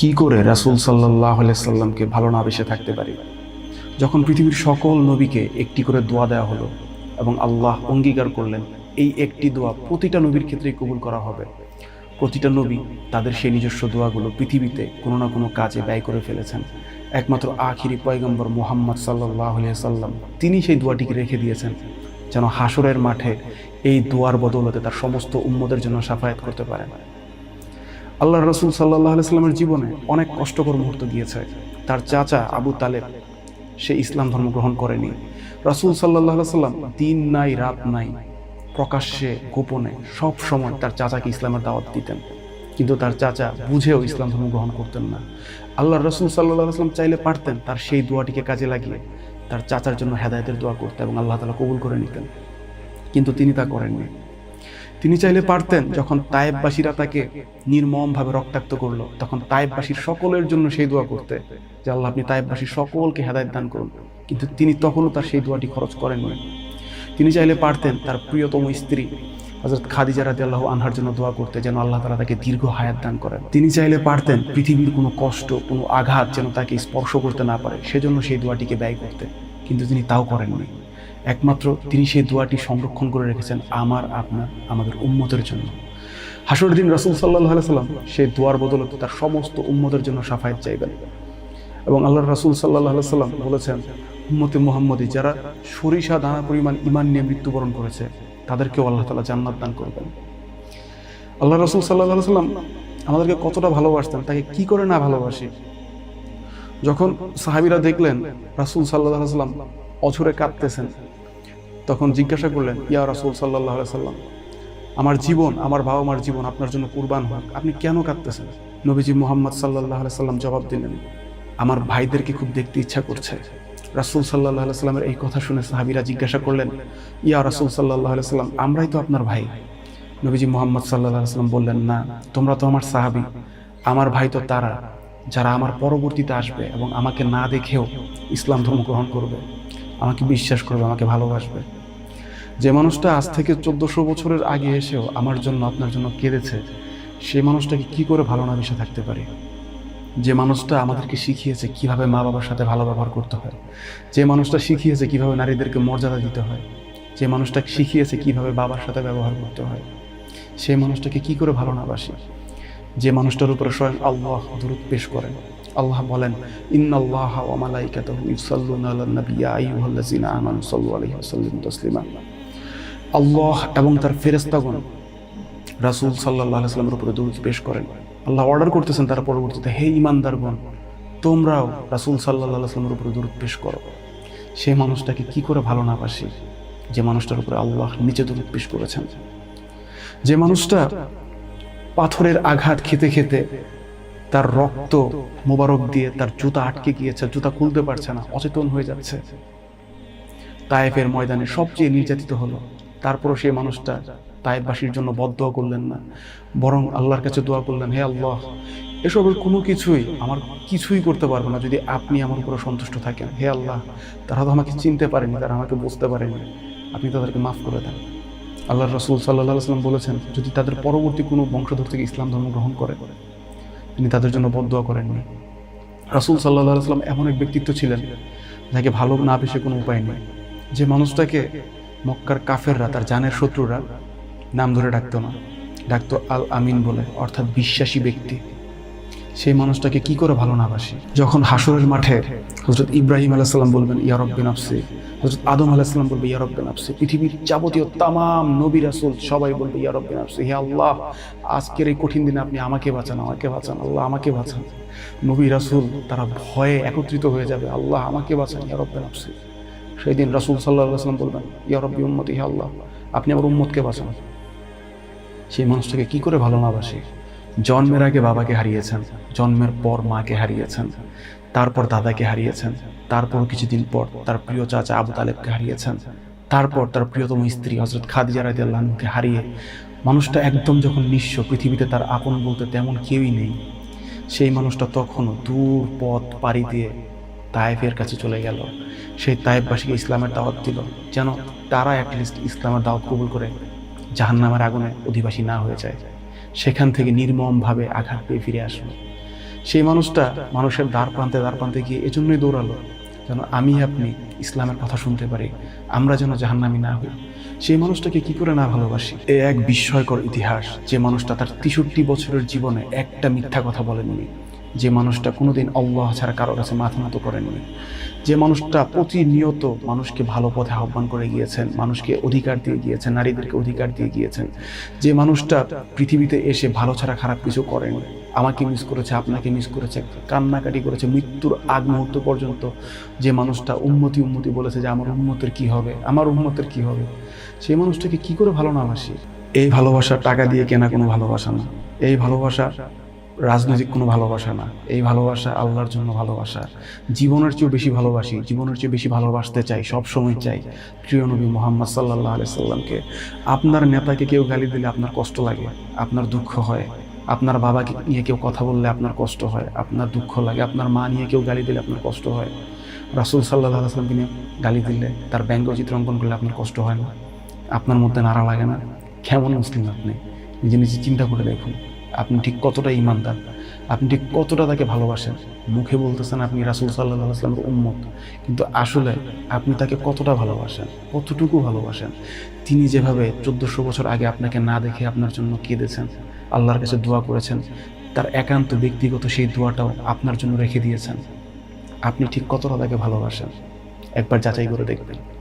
কি করে রাসুল সাল্লাহ সাল্লামকে ভালো না বেসে থাকতে পারি? যখন পৃথিবীর সকল নবীকে একটি করে দোয়া দেওয়া হলো এবং আল্লাহ অঙ্গীকার করলেন, এই একটি দোয়া প্রতিটা নবীর ক্ষেত্রেই কবুল করা হবে। প্রতিটা নবী তাদের সেই নিজস্ব দোয়াগুলো পৃথিবীতে কোনো না কোনো কাজে ব্যয় করে ফেলেছেন। একমাত্র আখিরি পয়গম্বর মোহাম্মদ সাল্লাহ সাল্লাম, তিনি সেই দোয়াটিকে রেখে দিয়েছেন, যেন হাসরের মাঠে এই দোয়ার বদৌলতে তার সমস্ত উম্মদের জন্য সাফায়াত করতে পারেন। আল্লাহ রসুল সাল্লাহ সাল্লামের জীবনে অনেক কষ্টকর মুহূর্ত গিয়েছে তার চাচা আবু তালেব, সে ইসলাম ধর্ম গ্রহণ করেনি। রাসুল সাল্লাহ সাল্লাম দিন নাই, রাত নাই, প্রকাশ্যে, গোপনে, সব সময় তার চাচাকে ইসলামের দাওয়াত দিতেন। কিন্তু তার চাচা বুঝেও ইসলাম ধর্ম গ্রহণ করতেন না। আল্লাহ রসুল সাল্লাহ সাল্লাম চাইলে পারতেন তার সেই দোয়াটিকে কাজে লাগিয়ে তার চাচার জন্য হেদায়তের দোয়া করতে এবং আল্লাহ তালা কবুল করে নিতেন। কিন্তু তিনি তা করেননি। তিনি চাইলে পারতেন যখন তায়েববাসীরা তাকে নির্মমভাবে রক্তাক্ত করল, তখন তায়েববাসীর সকলের জন্য সেই দোয়া করতে যে আল্লাহ আপনি তায়েববাসীর সকলকে হেদায়ত দান করুন। কিন্তু তিনি তখনও তার সেই দোয়াটি খরচ করেননি তিনি চাইলে পারতেন তার প্রিয়তম স্ত্রী হজরত খাদিজা রাদি আল্লাহ আনহার জন্য দোয়া করতে যেন আল্লাহ তালা তাকে দীর্ঘ হায়াত দান করেন। তিনি চাইলে পারতেন পৃথিবীর কোনো কষ্ট, কোনো আঘাত যেন তাকে স্পর্শ করতে না পারে, সেজন্য সেই দোয়াটিকে ব্যয় করতে কিন্তু তিনি তাও করেননি। একমাত্র তিনি সেই দোয়াটি সংরক্ষণ করে রেখেছেন আমার, আপনার, আমাদের উম্মতের জন্য। হাসর দিন রাসুল সাল্লাহ সাল্লাম সেই দোয়ার বদলতে তার সমস্ত উম্মতের জন্য সাফায়াত চাইবেন। এবং আল্লাহ রাসুল সাল্লাহ সাল্লাম বলেছেন, উম্মতে মোহাম্মদী যারা সরিষা দানা পরিমাণ ইমান নিয়ে মৃত্যুবরণ করেছে, তাদেরকেও আল্লাহ তালা জান্নাত দান করবেন। আল্লাহ রসুল সাল্লাহ সাল্লাম আমাদেরকে কতটা ভালোবাসতেন, তাকে কি করে না ভালোবাসি? যখন সাহাবিরা দেখলেন রাসুল সাল্লাহ সাল্লাম অঝরে কাঁদতেছেন তখন জিজ্ঞাসা করলেন, ইয়া রাসুল সাল্লাহ সাল্লাম, আমার জীবন, আমার বাবা মার জীবন আপনার জন্য কুরবান হোক, আপনি কেন কাঁদতেছেন? নবীজি মোহাম্মদ সাল্লাহ সাল্লাম জবাব দিলেন, আমার ভাইদেরকে খুব দেখতে ইচ্ছা করছে। রাসুল সাল্লাহ সাল্লামের এই কথা শুনে সাহাবিরা জিজ্ঞাসা করলেন, ইয়া রাসুল সাল্লাহ সাল্লাম, আমরাই তো আপনার ভাই। নবীজি মোহাম্মদ সাল্লাহ সাল্লাম বললেন, না, তোমরা তো আমার সাহাবি, আমার ভাই তো তারা, যারা আমার পরবর্তীতে আসবে এবং আমাকে না দেখেও ইসলাম ধর্ম গ্রহণ করবে, আমাকে বিশ্বাস করবে, আমাকে ভালোবাসবে। যে মানুষটা আজ থেকে চোদ্দশো বছরের আগে এসেও আমার জন্য, আপনার জন্য কেঁদেছে, সেই মানুষটাকে কি করে ভালো না মিশে থাকতে পারে? যে মানুষটা আমাদেরকে শিখিয়েছে কীভাবে মা বাবার সাথে ভালো ব্যবহার করতে হয়, যে মানুষটা শিখিয়েছে কীভাবে নারীদেরকে মর্যাদা দিতে হয়, যে মানুষটা শিখিয়েছে কীভাবে বাবার সাথে ব্যবহার করতে হয়, সেই মানুষটাকে কি করে ভালো না বাসি? যে মানুষটার উপরে স্বয়ং আল্লাহ দূরত পেশ করেন। আল্লাহ বলেন, ইন্নাল্লাহ ওয়া মালাইকাতাহু ইউসাল্লুনা আলান নাবিয়্যা আইয়ুহাল্লাযিনা আমানু সাল্লু আলাইহি আল্লাহ এবং তার ফেরেশতাগণ রাসূল আলাইহি সাল্লামের উপরে দরুদ পেশ করেন। আল্লাহ অর্ডার করতেছেন তার পরবর্তীতে, হে ইমানদারগণ তোমরাও রাসূল আলাইহি সাল্লামের উপরে দরুদ পেশ করো। সেই মানুষটাকে কি করে ভালো না বাসি? যে মানুষটার উপরে আল্লাহ নিচে দরুদ পেশ করেছেন। যে মানুষটা পাথরের আঘাত খেতে খেতে তার রক্ত মোবারক দিয়ে তার জুতা আটকে গিয়েছে, জুতা খুলতে পারছে না, অচেতন হয়ে যাচ্ছে। তায়েফের ময়দানে সবচেয়ে নির্যাতিত হলো তারপরও সেই মানুষটা তায়েববাসীর জন্য বদোয়া করলেন না। বরং আল্লাহর কাছে দোয়া করলেন, হে আল্লাহ, এসবের কোনো কিছুই আমার কিছুই করতে পারব না যদি আপনি আমার উপরে সন্তুষ্ট থাকেন। হে আল্লাহ, তারা তো আমাকে চিনতে পারেনি, তারা আমাকে বুঝতে পারেনি। আপনি তাদেরকে মাফ করে দেন। আল্লাহ রসুল সাল্লাহ সাল্লাম বলেছেন, যদি তাদের পরবর্তী কোনো বংশধর থেকে ইসলাম ধর্ম গ্রহণ করে, তিনি তাদের জন্য বদোয়া করেননি। রাসুল সাল্লাহ সাল্লাম এমন এক ব্যক্তিত্ব ছিলেন, যাকে ভালো না বেশি কোনো উপায় নেই। যে মানুষটাকে মক্কার কাফেররা, তার জানের শত্রুরা নাম ধরে ডাকতো না। ডাকতো আল আমিন বলে, অর্থাৎ বিশ্বাসী ব্যক্তি। সেই মানুষটাকে কি করে ভালো না বাসি? যখন হাসরের মাঠে হজরত ইব্রাহিম আলাইসাল্লাম বলবেন ইয়ারব্বিন আফসি হজরত আদম আলাইসাল্লাম বলবে ইয়ারব্বিন আফসি পৃথিবীর যাবতীয় তামাম নবী রাসুল সবাই বলবে ইয়ারব্বিন আফসি হে আল্লাহ, আজকের এই কঠিন দিনে আপনি আমাকে বাঁচান আমাকে বাঁচান, আল্লাহ আমাকে বাঁচান। নবী রাসুল তারা ভয়ে একত্রিত হয়ে যাবে, আল্লাহ আমাকে বাঁচান ইয়ারব্বিন আফসি সেই দিন রাসুল সাল্লাহ সাল্লাম বলবেন ইয়ারব্বি উম্মত, হে আল্লাহ, আপনি আমার উম্মতকে বাঁচান। সেই মানুষটাকে কি করে ভালো না বাসি? জন্মের আগে বাবাকে হারিয়েছেন, জন্মের পর মাকে হারিয়েছেন, তারপর দাদাকে হারিয়েছেন, তারপর কিছুদিন পর তার প্রিয় চাচা আবু তালেবকে হারিয়েছেন, তারপর তার প্রিয়তম স্ত্রী হজরত খাদিজা রাজি আল্লাহকে হারিয়ে মানুষটা একদম যখন নিঃস্ব, পৃথিবীতে তার আপন বলতে তেমন কেউই নেই। সেই মানুষটা তখনও দূর পথ পাড়ি দিয়ে তায়েফের কাছে চলে গেল। সেই তায়েববাসীকে ইসলামের দাওয়াত দিল, যেন তারা অ্যাটলিস্ট ইসলামের দাওয়াত কবুল করে, জাহান্নামের আগুনে অধিবাসী না হয়ে যায়। সেখান থেকে নির্মমভাবে আঘাত পেয়ে ফিরে আসলো। সেই মানুষটা মানুষের দ্বার প্রান্তে দ্বার প্রান্তে গিয়ে এজন্যই দৌড়ালো, যেন আমি আপনি ইসলামের কথা শুনতে পারি, আমরা যেন জাহান্নামি না হই। সেই মানুষটাকে কি করে না ভালোবাসি? এ এক বিস্ময়কর ইতিহাস, যে মানুষটা তার তেষট্টি বছরের জীবনে একটা মিথ্যা কথা বলেননি। যে মানুষটা কোনোদিন আল্লাহ ছাড়া কারোর কাছে মাথা নত করেননি। যে মানুষটা প্রতিনিয়ত মানুষকে ভালো পথে আহ্বান করে গিয়েছেন, মানুষকে অধিকার দিয়ে গিয়েছেন, নারীদেরকে অধিকার দিয়ে গিয়েছেন, যে মানুষটা পৃথিবীতে এসে ভালো ছাড়া খারাপ কিছু করেনি, আমাকে মিস করেছে, আপনাকে মিস করেছে, কান্নাকাটি করেছে, মৃত্যুর আগ মুহূর্ত পর্যন্ত যে মানুষটা উন্নতি উন্নতি বলেছে যে, আমার উন্নতের কি হবে? আমার উন্নতের কি হবে? সেই মানুষটাকে কি করে ভালো না এই ভালোবাসা টাকা দিয়ে কেনা কোনো ভালোবাসা না। এই ভালোবাসা রাজনৈতিক কোনো ভালোবাসা না। এই ভালোবাসা আল্লাহর জন্য ভালোবাসা। জীবনের চেয়েও বেশি ভালোবাসি, জীবনের চেয়ে বেশি ভালোবাসতে চাই সব সময় চাই প্রিয় নবী মোহাম্মদ সাল্লাহ আলি সাল্লামকে আপনার নেতাকে কেউ গালি দিলে আপনার কষ্ট লাগে, আপনার দুঃখ হয়। আপনার বাবাকে নিয়ে কেউ কথা বললে আপনার কষ্ট হয়, আপনার দুঃখ লাগে। আপনার মা নিয়ে কেউ গালি দিলে আপনার কষ্ট হয়। রাসুল সাল্লাহ আসলামকে নিয়ে গালি দিলে তার ব্যঙ্গ চিত্রাঙ্কন করলে আপনার কষ্ট হয় না। আপনার মধ্যে নাড়া লাগে না। কেমন মুসলিম আপনি? নিজে নিজে চিন্তা করে দেখুন। আপনি ঠিক কতটা ইমানদার? আপনি ঠিক কতটা তাকে ভালোবাসেন? মুখে বলতেছেন আপনি রাসুল সাল্লাহ আসলামের উম্মত। কিন্তু আসলে আপনি তাকে কতটা ভালোবাসেন? কতটুকু ভালোবাসেন? তিনি যেভাবে চোদ্দোশো বছর আগে আপনাকে না দেখে আপনার জন্য কেঁদেছেন, আল্লাহর কাছে দোয়া করেছেন, তার একান্ত ব্যক্তিগত সেই দোয়াটাও আপনার জন্য রেখে দিয়েছেন। আপনি ঠিক কতটা তাকে ভালোবাসেন? একবার যাচাই করে দেখবেন।